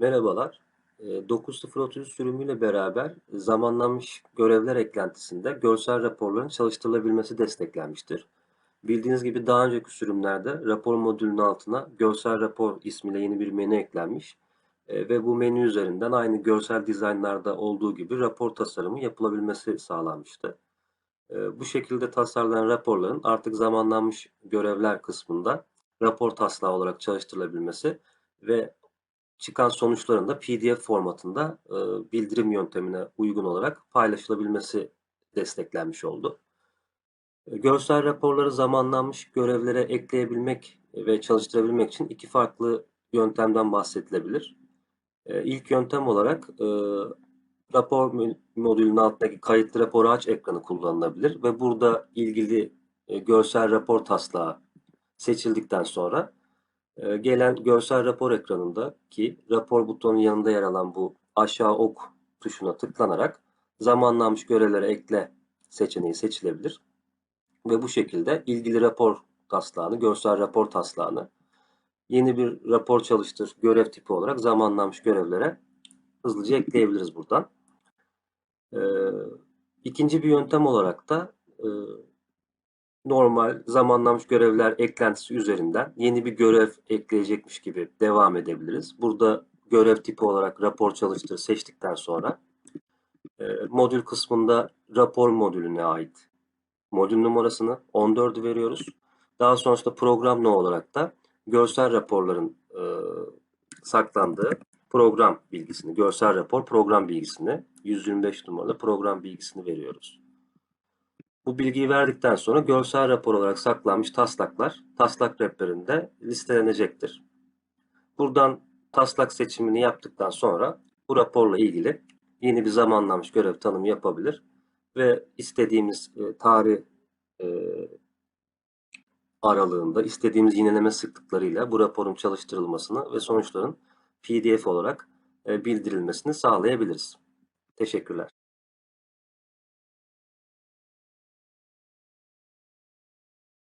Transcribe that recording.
Merhabalar. Eee, 9.0.33 sürümüyle beraber zamanlanmış görevler eklentisinde görsel raporların çalıştırılabilmesi desteklenmiştir. Bildiğiniz gibi daha önceki sürümlerde rapor modülünün altına görsel rapor ismiyle yeni bir menü eklenmiş Eee, ve bu menü üzerinden aynı görsel dizaynlarda olduğu gibi rapor tasarımı yapılabilmesi sağlanmıştı. Eee, bu şekilde tasarlanan raporların artık zamanlanmış görevler kısmında rapor taslağı olarak çalıştırılabilmesi ve çıkan sonuçların da PDF formatında e, bildirim yöntemine uygun olarak paylaşılabilmesi desteklenmiş oldu. E, Görsel raporları zamanlanmış görevlere ekleyebilmek ve çalıştırabilmek için iki farklı yöntemden bahsedilebilir. E, İlk yöntem olarak e, rapor modülünün altındaki kayıtlı raporu aç ekranı kullanılabilir ve burada ilgili görsel rapor taslağı seçildikten sonra gelen görsel rapor ekranındaki rapor butonunun yanında yer alan bu aşağı ok tuşuna tıklanarak zamanlanmış görevlere ekle seçeneği seçilebilir. Ve bu şekilde ilgili rapor taslağını, görsel rapor taslağını yeni bir rapor çalıştır görev tipi olarak zamanlanmış görevlere hızlıca ekleyebiliriz buradan. Ee, ikinci bir yöntem olarak da e, normal zamanlanmış görevler eklentisi üzerinden yeni bir görev ekleyecekmiş gibi devam edebiliriz. Burada görev tipi olarak rapor çalıştır seçtikten sonra e, modül kısmında rapor modülüne ait modül numarasını 14'ü veriyoruz. Daha sonrasında program ne olarak da görsel raporların e, saklandığı program bilgisini, görsel rapor program bilgisini 125 numaralı program bilgisini veriyoruz. Bu bilgiyi verdikten sonra görsel rapor olarak saklanmış taslaklar taslak rehberinde listelenecektir. Buradan taslak seçimini yaptıktan sonra bu raporla ilgili yeni bir zamanlanmış görev tanımı yapabilir ve istediğimiz e, tarih e, aralığında istediğimiz yineleme sıklıklarıyla bu raporun çalıştırılmasını ve sonuçların PDF olarak e, bildirilmesini sağlayabiliriz. Teşekkürler.